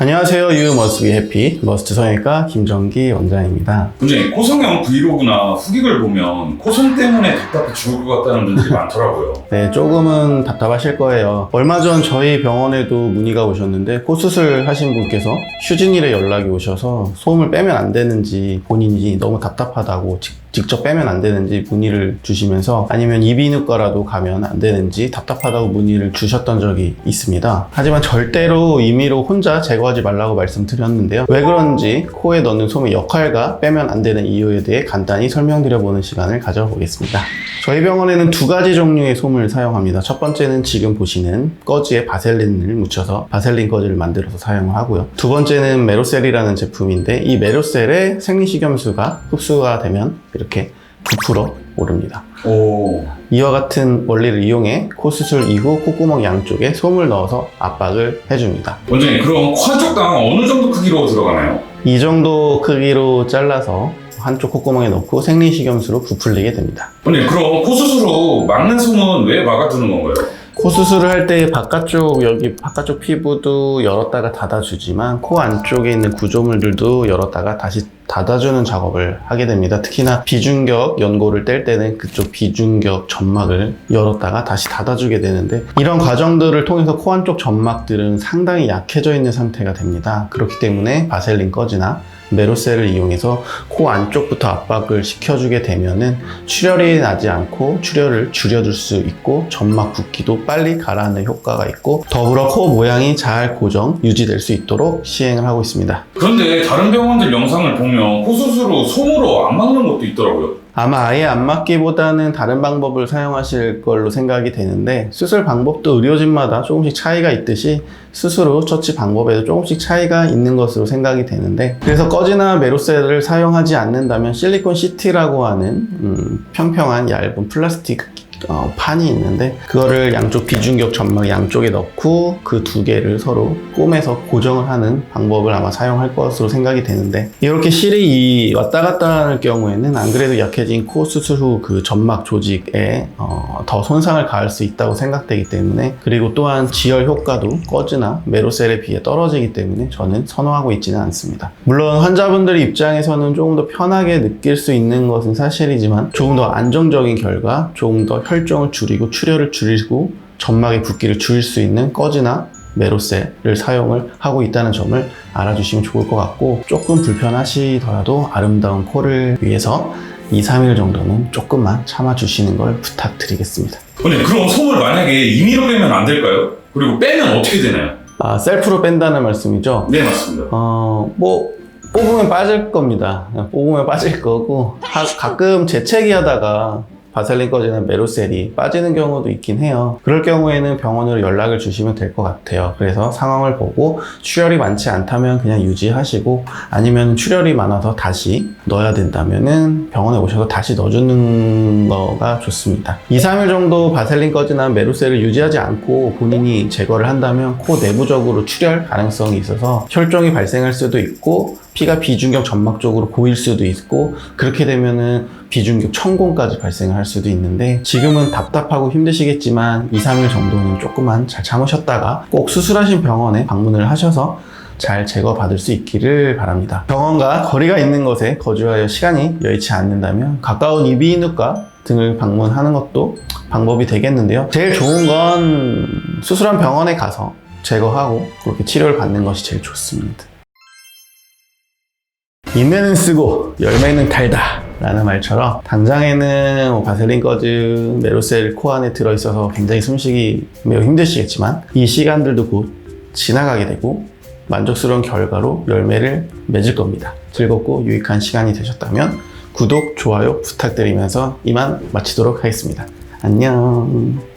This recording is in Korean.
안녕하세요. You must be happy. 머스트 성형외과 김정기 원장입니다. 원장님 코성형 브이로그나 후기글 보면 코성 때문에 답답해 죽을 것 같다는 분들이 많더라고요. 네, 조금은 답답하실 거예요. 얼마 전 저희 병원에도 문의가 오셨는데 코 수술 하신 분께서 휴진일에 연락이 오셔서 소음을 빼면 안 되는지 본인이 너무 답답하다고 직- 직접 빼면 안 되는지 문의를 주시면서 아니면 이비인후과라도 가면 안 되는지 답답하다고 문의를 주셨던 적이 있습니다. 하지만 절대로 임의로 혼자 제거 하지 말라고 말씀드렸는데요. 왜 그런지 코에 넣는 솜의 역할과 빼면 안 되는 이유에 대해 간단히 설명드려보는 시간을 가져보겠습니다. 저희 병원에는 두 가지 종류의 솜을 사용합니다. 첫 번째는 지금 보시는 꺼지에 바셀린을 묻혀서 바셀린 꺼지를 만들어서 사용을 하고요. 두 번째는 메로셀이라는 제품인데 이 메로셀의 생리식염수가 흡수가 되면 이렇게 부풀어 오릅니다. 오. 이와 같은 원리를 이용해 코 수술 이후 콧구멍 양쪽에 솜을 넣어서 압박을 해줍니다. 원장님 그럼 코 한쪽당 어느 정도 크기로 들어가나요? 이 정도 크기로 잘라서 한쪽 콧구멍에 넣고 생리식염수로 부풀리게 됩니다. 원장님 그럼 코 수술로 막는 솜은 왜 막아두는 건가요? 코 수술을 할 때 바깥쪽 여기 바깥쪽 피부도 열었다가 닫아주지만 코 안쪽에 있는 구조물들도 열었다가 다시 닫아주는 작업을 하게 됩니다. 특히나 비중격 연고를 뗄 때는 그쪽 비중격 점막을 열었다가 다시 닫아주게 되는데 이런 과정들을 통해서 코 안쪽 점막들은 상당히 약해져 있는 상태가 됩니다. 그렇기 때문에 바셀린 꺼지나 메로셀을 이용해서 코 안쪽부터 압박을 시켜주게 되면은 출혈이 나지 않고 출혈을 줄여줄 수 있고 점막 붓기도 빨리 가라앉는 효과가 있고 더불어 코 모양이 잘 고정 유지될 수 있도록 시행을 하고 있습니다. 그런데 다른 병원들 영상을 보면 코 수술 로 솜으로 안 막는 것도 있더라고요. 아마 아예 안 맞기보다는 다른 방법을 사용하실 걸로 생각이 되는데 수술 방법도 의료진마다 조금씩 차이가 있듯이 후 처치 방법에도 조금씩 차이가 있는 것으로 생각이 되는데 그래서 꺼지나 메로셀을 사용하지 않는다면 실리콘 CT라고 하는 음, 평평한 얇은 플라스틱 어, 판이 있는데 그거를 양쪽 비중격 점막 양쪽에 넣고 그 두 개를 서로 꼬매서 고정을 하는 방법을 아마 사용할 것으로 생각이 되는데 이렇게 실이 이 왔다 갔다 하는 경우에는 안 그래도 약해진 코 수술 후 그 점막 조직에 어, 더 손상을 가할 수 있다고 생각되기 때문에 그리고 또한 지혈 효과도 꺼즈나 메로셀에 비해 떨어지기 때문에 저는 선호하고 있지는 않습니다. 물론 환자분들 입장에서는 조금 더 편하게 느낄 수 있는 것은 사실이지만 조금 더 안정적인 결과, 조금 더 혈종을 줄이고 출혈을 줄이고 점막의 붓기를 줄일 수 있는 꺼지나 메로셀을 사용을 하고 있다는 점을 알아주시면 좋을 것 같고 조금 불편하시더라도 아름다운 코를 위해서 2, 3일 정도는 조금만 참아주시는 걸 부탁드리겠습니다. 원장님 그럼 솜을 만약에 임의로 빼면 안 될까요? 그리고 빼면 어떻게 되나요? 아, 셀프로 뺀다는 말씀이죠? 네 맞습니다. 어, 뭐, 뽑으면 빠질 겁니다. 뽑으면 빠질 거고, 하- 가끔 재채기 하다가 바셀린 꺼지는 메로셀이 빠지는 경우도 있긴 해요. 그럴 경우에는 병원으로 연락을 주시면 될 것 같아요. 그래서 상황을 보고 출혈이 많지 않다면 그냥 유지하시고 아니면 출혈이 많아서 다시 넣어야 된다면은 병원에 오셔서 다시 넣어주는 거가 좋습니다. 2, 3일 정도 바셀린 꺼지나 메로셀을 유지하지 않고 본인이 제거를 한다면 코 내부적으로 출혈 가능성이 있어서 혈종이 발생할 수도 있고 피가 비중격 점막 쪽으로 보일 수도 있고 그렇게 되면은 비중격 천공까지 발생할 수도 있는데 지금은 답답하고 힘드시겠지만 2, 3일 정도는 조금만 잘 참으셨다가 꼭 수술하신 병원에 방문을 하셔서 잘 제거받을 수 있기를 바랍니다. 병원과 거리가 있는 곳에 거주하여 시간이 여의치 않는다면 가까운 이비인후과 등을 방문하는 것도 방법이 되겠는데요. 제일 좋은 건 수술한 병원에 가서 제거하고 그렇게 치료를 받는 것이 제일 좋습니다. 인내는 쓰고 열매는 달다 라는 말처럼 당장에는 뭐 바셀린 꺼즈 메로셀 코 안에 들어있어서 굉장히 숨쉬기 매우 힘드시겠지만 이 시간들도 곧 지나가게 되고 만족스러운 결과로 열매를 맺을 겁니다. 즐겁고 유익한 시간이 되셨다면 구독, 좋아요 부탁드리면서 이만 마치도록 하겠습니다. 안녕.